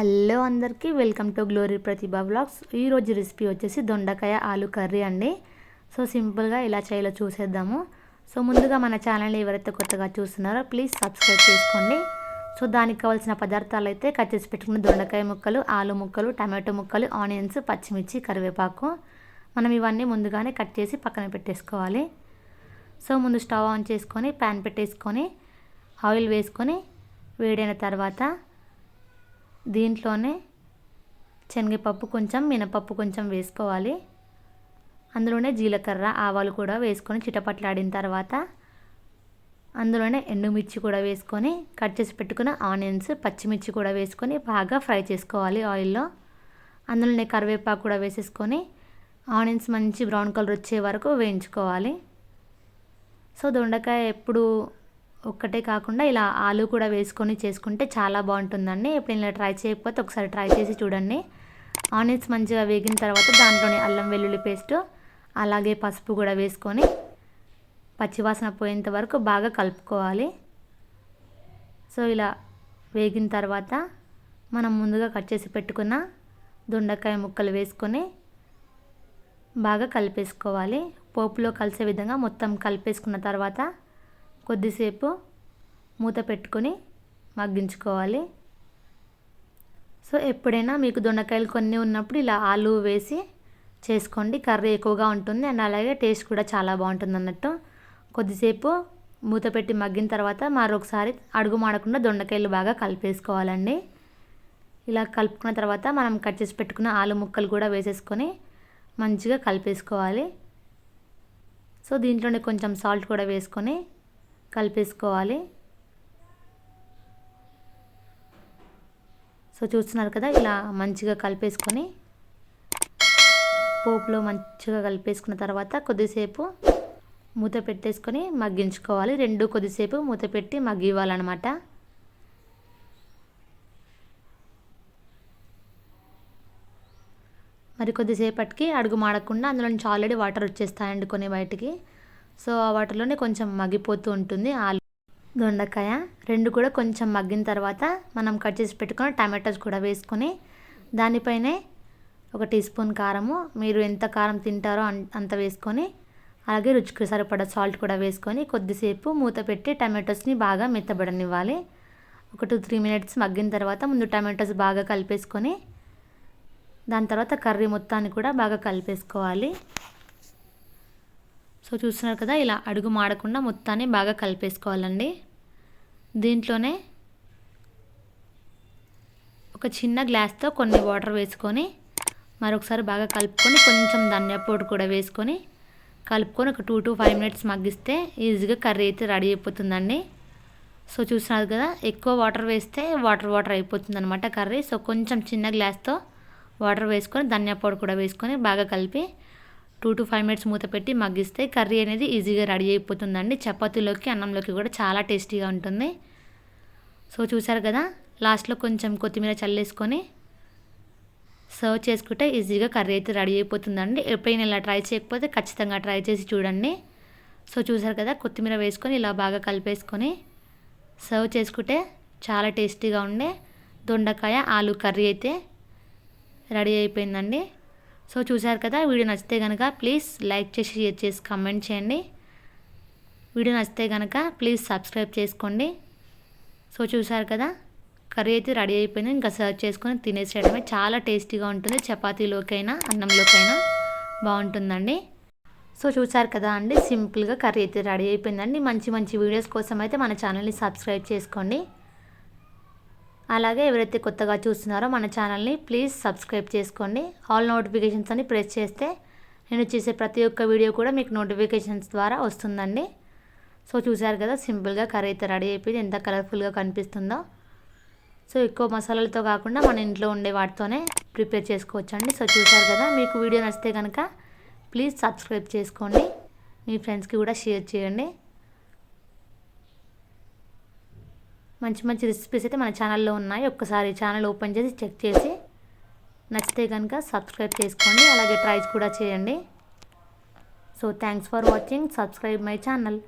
Hello అందరికీ welcome to glory Pratibha blogs ఈరోజు recipe వచ్చేసి దొండకాయ ఆలు కర్రీ అండి. సో సింపుల్గా ఇలా చేయాలో చూసేద్దాము. సో ముందుగా మన ఛానల్ని ఎవరైతే కొత్తగా చూస్తున్నారో ప్లీజ్ సబ్స్క్రైబ్ చేసుకోండి. సో దానికి కావాల్సిన పదార్థాలు అయితే కట్ చేసి పెట్టుకున్న దొండకాయ ముక్కలు ఆలు ముక్కలు టమాటో ముక్కలు ఆనియన్స్ పచ్చిమిర్చి కరివేపాకు. మనం ఇవన్నీ ముందుగానే కట్ చేసి పక్కన పెట్టేసుకోవాలి. సో ముందు స్టవ్ ఆన్ చేసుకొని ప్యాన్ పెట్టేసుకొని ఆయిల్ వేసుకొని వేడైన తర్వాత దీంట్లోనే శనగపప్పు కొంచెం మినపప్పు కొంచెం వేసుకోవాలి. అందులోనే జీలకర్ర ఆవాలు కూడా వేసుకొని చిటపట్లాడిన తర్వాత అందులోనే ఎండుమిర్చి కూడా వేసుకొని కట్ చేసి పెట్టుకున్న ఆనియన్స్ పచ్చిమిర్చి కూడా వేసుకొని బాగా ఫ్రై చేసుకోవాలి ఆయిల్లో. అందులోనే కరివేపాకు కూడా వేసేసుకొని ఆనియన్స్ మంచి బ్రౌన్ కలర్ వచ్చే వరకు వేయించుకోవాలి. సో దొండకాయ ఎప్పుడు ఒక్కటే కాకుండా ఇలా ఆలు కూడా వేసుకొని చేసుకుంటే చాలా బాగుంటుందండి. ఇప్పుడు ఇలా ట్రై చేయకపోతే ఒకసారి ట్రై చేసి చూడండి. ఆనియన్స్ మంచిగా వేగిన తర్వాత దాంట్లోనే అల్లం వెల్లుల్లి పేస్ట్ అలాగే పసుపు కూడా వేసుకొని పచ్చివాసన పోయేంత వరకు బాగా కలుపుకోవాలి. సో ఇలా వేగిన తర్వాత మనం ముందుగా కట్ చేసి పెట్టుకున్న దొండకాయ ముక్కలు వేసుకొని బాగా కలిపేసుకోవాలి. పోపులో కలిసే విధంగా మొత్తం కలిపేసుకున్న తర్వాత కొద్దిసేపు మూత పెట్టుకొని మగ్గించుకోవాలి. సో ఎప్పుడైనా మీకు దొండకాయలు కొన్ని ఉన్నప్పుడు ఇలా ఆలు వేసి చేసుకోండి. కర్రీ ఎక్కువగా ఉంటుంది అండ్ అలాగే టేస్ట్ కూడా చాలా బాగుంటుంది అన్నట్టు. కొద్దిసేపు మూత పెట్టి మగ్గిన తర్వాత మరొకసారి అడుగు మాడకుండా దొండకాయలు బాగా కలిపేసుకోవాలండి. ఇలా కలుపుకున్న తర్వాత మనం కట్ చేసి పెట్టుకున్న ఆలు ముక్కలు కూడా వేసేసుకొని మంచిగా కలిపేసుకోవాలి. సో దీంట్లోనే కొంచెం సాల్ట్ కూడా వేసుకొని కలిపేసుకోవాలి. సో చూస్తున్నారు కదా ఇలా మంచిగా కలిపేసుకొని పోపులో మంచిగా కలిపేసుకున్న తర్వాత కొద్దిసేపు మూత పెట్టేసుకొని మగ్గించుకోవాలి. రెండు కొద్దిసేపు మూత పెట్టి మగ్గివ్వాలన్నమాట. మరి కొద్దిసేపటికి అడుగు మాడకుండా అందులో నుంచి ఆల్రెడీ వాటర్ వచ్చేస్తాయండి కొన్ని బయటికి. సో వాటిలోనే కొంచెం మగ్గిపోతూ ఉంటుంది ఆలు దొండకాయ. రెండు కూడా కొంచెం మగ్గిన తర్వాత మనం కట్ చేసి పెట్టుకుని టమాటోస్ కూడా వేసుకొని దానిపైనే ఒక టీ స్పూన్ కారము మీరు ఎంత కారం తింటారో అంత వేసుకొని అలాగే రుచికి సరిపడా సాల్ట్ కూడా వేసుకొని కొద్దిసేపు మూత పెట్టి టమాటోస్ని బాగా మెత్తబడనివ్వాలి. ఒక టూ త్రీ మినిట్స్ మగ్గిన తర్వాత ముందు టమాటోస్ బాగా కలిపేసుకొని దాని తర్వాత కర్రీ మొత్తాన్ని కూడా బాగా కలిపేసుకోవాలి. సో చూస్తున్నారు కదా ఇలా అడుగు మాడకుండా మొత్తాన్ని బాగా కలిపేసుకోవాలండి. దీంట్లోనే ఒక చిన్న గ్లాస్తో కొన్ని వాటర్ వేసుకొని మరొకసారి బాగా కలుపుకొని కొంచెం ధనియా పొడి కూడా వేసుకొని కలుపుకొని ఒక టూ టు ఫైవ్ మినిట్స్ మగ్గిస్తే ఈజీగా కర్రీ అయితే రెడీ అయిపోతుందండి. సో చూసినారు కదా ఎక్కువ వాటర్ వేస్తే వాటర్ వాటర్ అయిపోతుంది అనమాట కర్రీ. సో కొంచెం చిన్న గ్లాస్తో వాటర్ వేసుకొని ధనియా పొడి కూడా వేసుకొని బాగా కలిపి టూ టు ఫైవ్ మినిట్స్ మూత పెట్టి మగ్గిస్తే కర్రీ అనేది ఈజీగా రెడీ అయిపోతుందండి. చపాతీలోకి అన్నంలోకి కూడా చాలా టేస్టీగా ఉంటుంది. సో చూసారు కదా లాస్ట్లో కొంచెం కొత్తిమీర చల్లేసుకొని సర్వ్ చేసుకుంటే ఈజీగా కర్రీ అయితే రెడీ అయిపోతుందండి. ఎప్పుడైనా ఇలా ట్రై చేయకపోతే ఖచ్చితంగా ట్రై చేసి చూడండి. సో చూసారు కదా కొత్తిమీర వేసుకొని ఇలా బాగా కలిపేసుకొని సర్వ్ చేసుకుంటే చాలా టేస్టీగా ఉండే దొండకాయ ఆలు కర్రీ అయితే రెడీ అయిపోయిందండి. సో చూసారు కదా వీడియో నచ్చితే కనుక ప్లీజ్ లైక్ చేసి షేర్ చేసి కమెంట్ చేయండి. వీడియో నచ్చితే కనుక ప్లీజ్ సబ్స్క్రైబ్ చేసుకోండి. సో చూసారు కదా కర్రీ అయితే రెడీ అయిపోయింది. ఇంకా సర్వ్ చేసుకొని తినేసేయడమే. చాలా టేస్టీగా ఉంటుంది. చపాతీలోకైనా అన్నంలోకైనా బాగుంటుందండి. సో చూసారు కదా అండి సింపుల్గా కర్రీ అయితే రెడీ అయిపోయిందండి. మంచి మంచి వీడియోస్ కోసం అయితే మన ఛానల్ని సబ్స్క్రైబ్ చేసుకోండి. అలాగే ఎవరైతే కొత్తగా చూస్తున్నారో మన ఛానల్ని ప్లీజ్ సబ్స్క్రైబ్ చేసుకోండి. ఆల్ నోటిఫికేషన్స్ అని ప్రెస్ చేస్తే నేను చేసే ప్రతి ఒక్క వీడియో కూడా మీకు నోటిఫికేషన్స్ ద్వారా వస్తుందండి. సో చూసారు కదా సింపుల్గా కర్రీ అయితే రెడీ అయిపోయింది. ఎంత కలర్ఫుల్గా కనిపిస్తుందో. సో ఎక్కువ మసాలాలతో కాకుండా మన ఇంట్లో ఉండే వాటితోనే ప్రిపేర్ చేసుకోవచ్చు అండి సో చూసారు కదా మీకు వీడియో నచ్చితే కనుక ప్లీజ్ సబ్స్క్రైబ్ చేసుకోండి. మీ ఫ్రెండ్స్కి కూడా షేర్ చేయండి. మంచి మంచి రెసిపీస్ అయితే మన ఛానల్లో ఉన్నాయి. ఒక్కసారి ఛానల్ ఓపెన్ చేసి చెక్ చేసి నచ్చితే కనుక సబ్స్క్రైబ్ చేసుకోండి. అలాగే ట్రైస్ కూడా చేయండి. So thanks for watching subscribe my channel